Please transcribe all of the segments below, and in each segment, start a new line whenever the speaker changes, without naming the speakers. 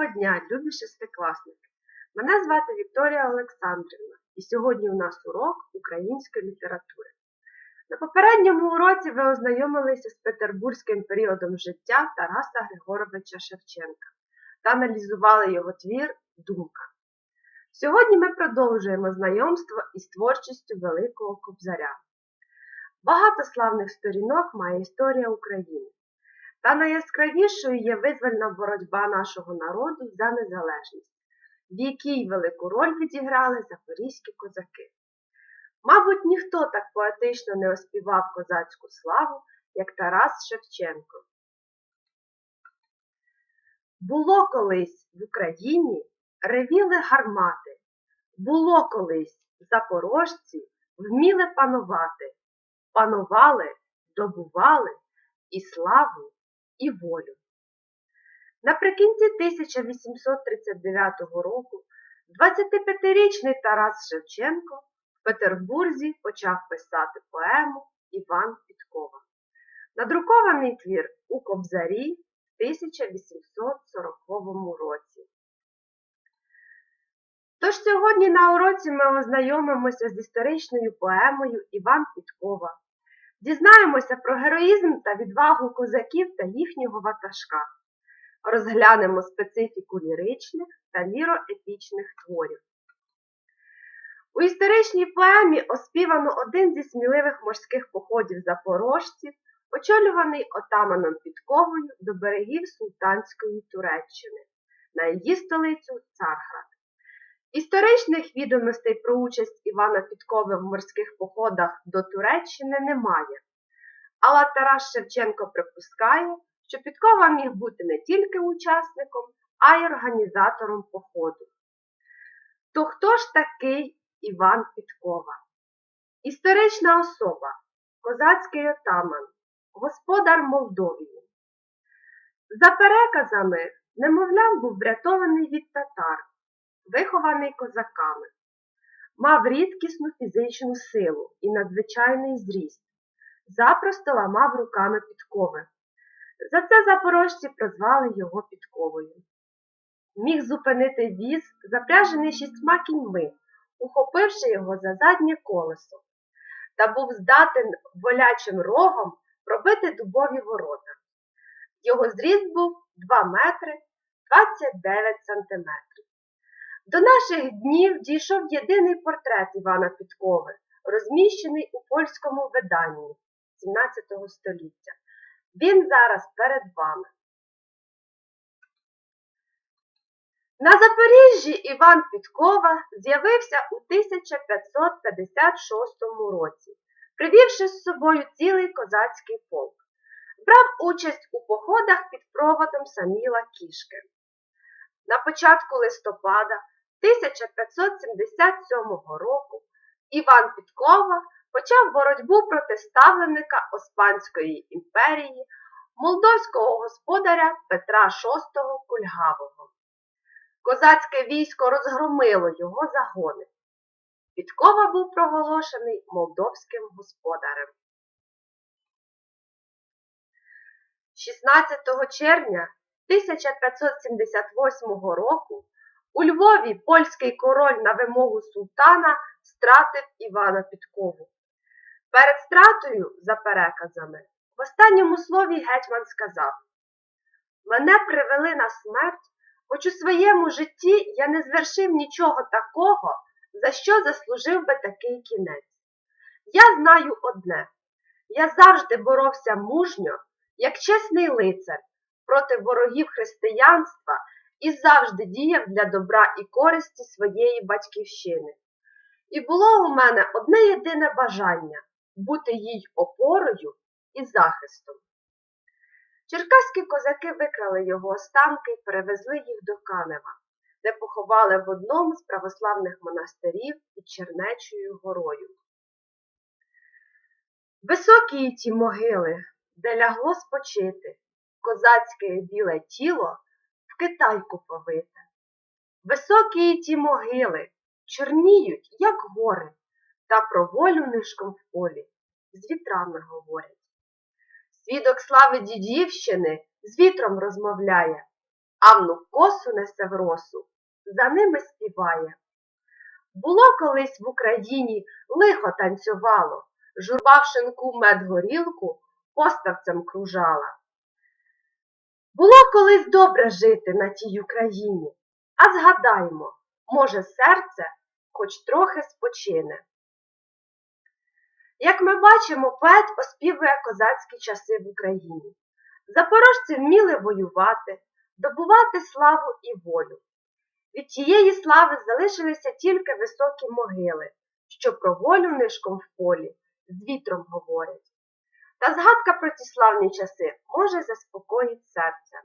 Доброго дня, любі шестикласники! Мене звати Вікторія Олександрівна, і сьогодні у нас урок української літератури. На попередньому уроці ви ознайомилися з петербурзьким періодом життя Тараса Григоровича Шевченка та аналізували його твір Думка. Сьогодні ми продовжуємо знайомство із творчістю Великого Кобзаря. Багато славних сторінок має історія України. Та найяскравішою є визвольна боротьба нашого народу за незалежність, в якій велику роль відіграли запорізькі козаки. Мабуть, ніхто так поетично не оспівав козацьку славу, як Тарас Шевченко. Було колись в Україні ревіли гармати, було колись запорожці вміли панувати, панували, добували і славу, і волю. Наприкінці 1839 року 25-річний Тарас Шевченко в Петербурзі почав писати поему Іван Підкова. Надрукований твір у Кобзарі в 1840 році. Тож сьогодні на уроці ми ознайомимося з історичною поемою Іван Підкова. Дізнаємося про героїзм та відвагу козаків та їхнього ватажка. Розглянемо специфіку ліричних та ліроепічних творів. У історичній поемі оспівано один зі сміливих морських походів запорожців, очолюваний отаманом Підковою до берегів Султанської Туреччини, на її столицю Царград. Історичних відомостей про участь Івана Підкови в морських походах до Туреччини немає, але Тарас Шевченко припускає, що Підкова міг бути не тільки учасником, а й організатором походу. То хто ж такий Іван Підкова? Історична особа, козацький отаман, господар Молдовії. За переказами, немовляв був врятований від татар вихований козаками, мав рідкісну фізичну силу і надзвичайний зріст, запросто ламав руками підкови. За це запорожці прозвали його підковою. Міг зупинити віз, запряжений шістьма кіньми, ухопивши його за заднє колесо, та був здатен волячим рогом пробити дубові ворота. Його зріст був 2 метри 29 сантиметрів. До наших днів дійшов єдиний портрет Івана Підкови, розміщений у польському виданні 17 століття. Він зараз перед вами. На Запоріжжі Іван Підкова з'явився у 1556 році, привівши з собою цілий козацький полк. Брав участь у походах під проводом Саміла Кішки. На початку листопада 1577 року Іван Підкова почав боротьбу проти ставленика Оспанської імперії, молдовського господаря Петра VI Кульгавого. Козацьке військо розгромило його загони. Підкова був проголошений молдовським господарем. 16 червня 1578 року у Львові польський король на вимогу султана стратив Івана Підкову. Перед стратою, за переказами, в останньому слові гетьман сказав Мене привели на смерть, хоч у своєму житті я не звершив нічого такого, за що заслужив би такий кінець. Я знаю одне я завжди боровся мужньо, як чесний лицар, проти ворогів християнства і завжди діяв для добра і користі своєї батьківщини. І було у мене одне єдине бажання бути їй опорою і захистом. Черкаські козаки викрали його останки і перевезли їх до Канева, де поховали в одному з православних монастирів під Чернечою горою. Високі ті могили, де лягло спочити, козацьке біле тіло китайку повите. Високі ті могили чорніють, як гори, та про волю нишком в полі з вітрами говорять. Свідок слави дідівщини з вітром розмовляє, а внук косу несе в росу, за ними співає. Було колись в Україні лихо танцювало, журба в шинку медгорілку поставцем кружала. Було колись добре жити на тій Україні, а згадаймо, може, серце хоч трохи спочине. Як ми бачимо, поет оспівує козацькі часи в Україні. Запорожці вміли воювати, добувати славу і волю. Від тієї слави залишилися тільки високі могили, що про волю нишком в полі з вітром говорять. Та згадка про ті славні часи може заспокоїть серце.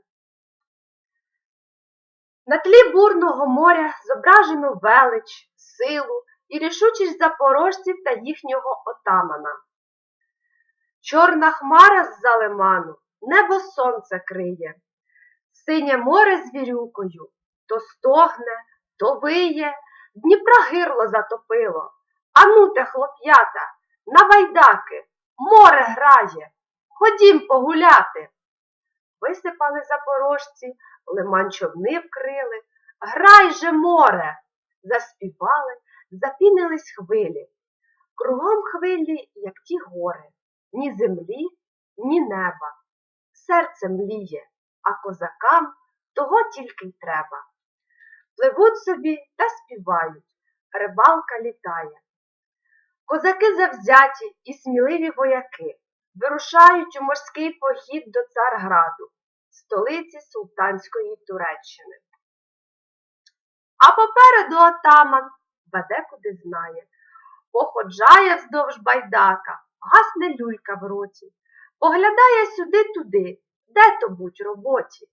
На тлі бурного моря зображено велич, силу і рішучість запорожців та їхнього отамана. Чорна хмара з-за лиману, небо сонце криє, синє море з вірюкою, то стогне, то виє, Дніпра гирло затопило. Ану те, хлоп'ята, на вайдаки, море грає, ходім погуляти. Висипали запорожці, лиман човни вкрили, грай же море, заспівали, запінились хвилі. Кругом хвилі, як ті гори, ні землі, ні неба. Серце мліє, а козакам того тільки й треба. Пливуть собі та співають, рибалка літає. Козаки завзяті і сміливі вояки вирушають у морський похід до Царграду, столиці Султанської Туреччини. А попереду отаман веде куди знає, походжає вздовж байдака, гасне люлька в роті, поглядає сюди-туди, де то будь роботі,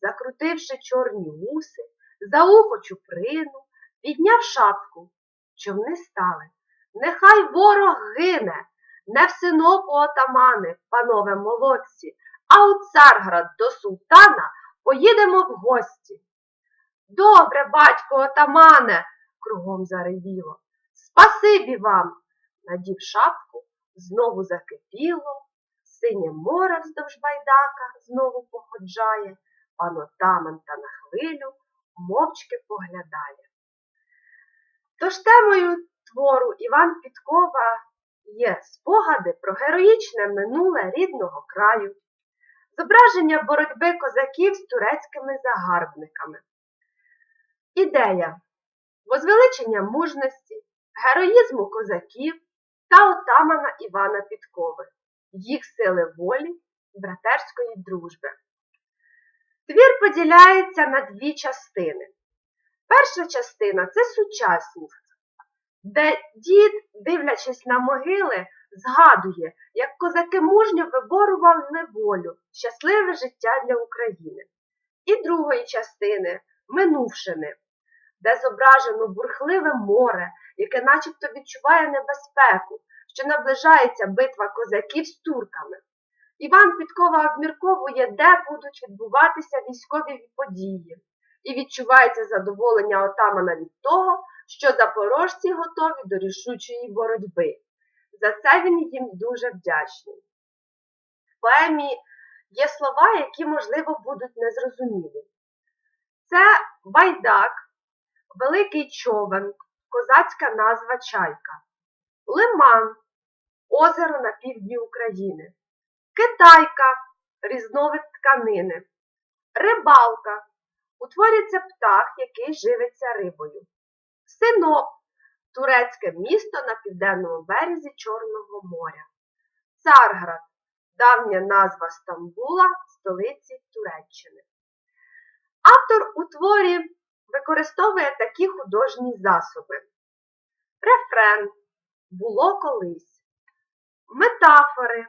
закрутивши чорні вуси, за ухо чуприну, підняв шапку, човни стали. Нехай ворог гине, не в синопу отамани, панове молодці, а у Царград до султана поїдемо в гості. Добре, батько отамане, кругом заревіло. Спасибі вам. Надів шапку, знову закипіло, синє море вздовж байдака знову походжає, пан отаман та на хвилю мовчки поглядає. Тож темою твору Іван Підкова є спогади про героїчне минуле рідного краю, зображення боротьби козаків з турецькими загарбниками. Ідея возвеличення мужності, героїзму козаків та отамана Івана Підкови, їх сили волі, братерської дружби. Твір поділяється на дві частини. Перша частина це сучасність, де дід, дивлячись на могили, згадує, як козаки мужньо виборювали волю, щасливе життя для України. І другої частини минувшини, де зображено бурхливе море, яке начебто відчуває небезпеку, що наближається битва козаків з турками. Іван Підкова обмірковує, де будуть відбуватися військові події, і відчувається задоволення отамана від того, що запорожці готові до рішучої боротьби. За це він їм дуже вдячний. В поемі є слова, які, можливо, будуть незрозумілі. Це байдак, великий човен, козацька назва чайка, лиман, озеро на півдні України, китайка, різновид тканини, рибалка, утворюється птах, який живиться рибою, синоп, турецьке місто на південному березі Чорного моря, Царград, давня назва Стамбула, столиці Туреччини. Автор у творі використовує такі художні засоби. Рефрен було колись, метафори,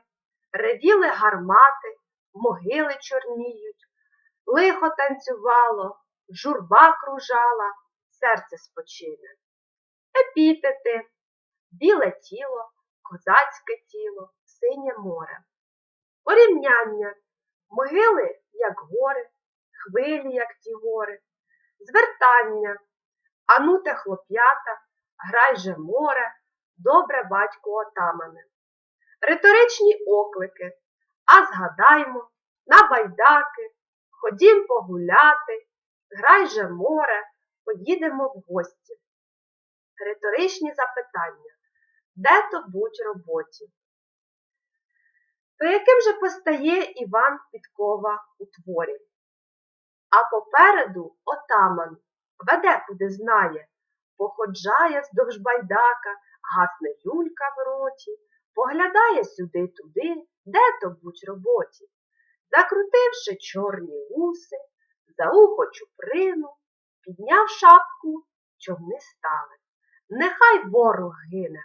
ревіли гармати, могили чорніють, лихо танцювало, журба кружала, серце спочине. Епітети, біле тіло, козацьке тіло, синє море. Порівняння могили, як гори, хвилі, як ті гори, звертання, ануте хлоп'ята, грай же море, добре батько отамане. Риторичні оклики, а згадаймо, на байдаки, Ходім погуляти, грай же море, поїдемо в гості. Риторичні запитання. Де то будь роботі? То яким же постає Іван Підкова у творі? А попереду отаман веде куди знає, походжає здовж байдака, гасне люлька в роті, поглядає сюди-туди, де то будь роботі. Закрутивши чорні уси, за ухо чуприну, підняв шапку, човни стали. Нехай ворог гине.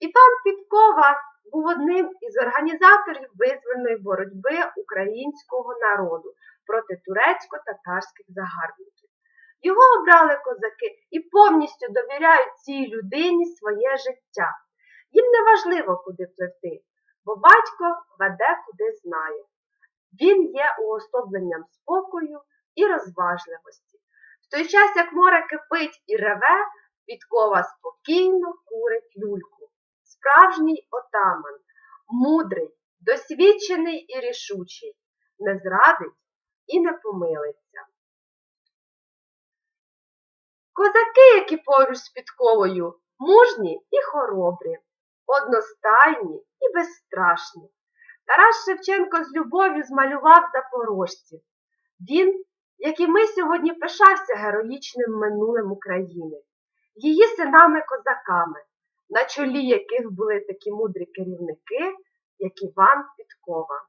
Іван Підкова був одним із організаторів визвольної боротьби українського народу проти турецько-татарських загарбників. Його обрали козаки і повністю довіряють цій людині своє життя. Їм не важливо, куди пливти, бо батько веде, куди знає. Він є уособленням спокою і розважливості. В той час, як море кипить і реве, Підкова спокійно курить люльку. Справжній отаман, мудрий, досвідчений і рішучий, не зрадить і не помилиться. Козаки, які поруч з підковою, мужні і хоробрі, одностайні і безстрашні. Тарас Шевченко з любов'ю змалював запорожців. Він, як і ми сьогодні, пишався героїчним минулим України, її синами-козаками, на чолі яких були такі мудрі керівники, як Іван Підкова.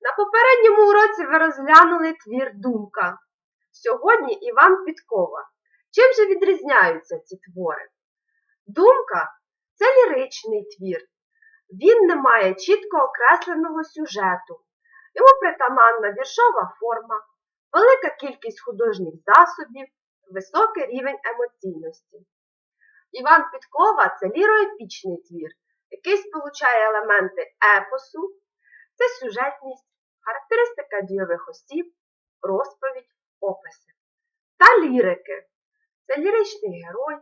На попередньому уроці ви розглянули твір Думка. Сьогодні Іван Підкова. Чим же відрізняються ці твори? Думка це ліричний твір. Він не має чітко окресленого сюжету. Йому притаманна віршова форма, велика кількість художніх засобів, високий рівень емоційності. Іван Підкова це ліроепічний твір, який сполучає елементи епосу, це сюжетність, характеристика дійових осіб, розповідь, описи. Та лірики це ліричний герой,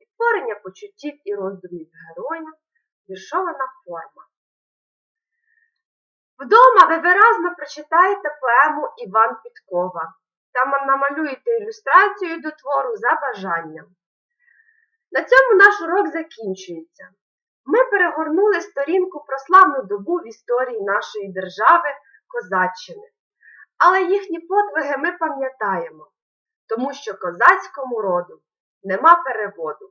відтворення почуттів і роздумів героя, віршована форма. Вдома ви виразно прочитаєте поему Іван Підкова та намалюєте ілюстрацію до твору за бажанням. На цьому наш урок закінчується. Ми перегорнули сторінку про славну добу в історії нашої держави Козаччини. Але їхні подвиги ми пам'ятаємо, тому що козацькому роду нема переводу.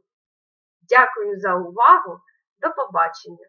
Дякую за увагу. До побачення!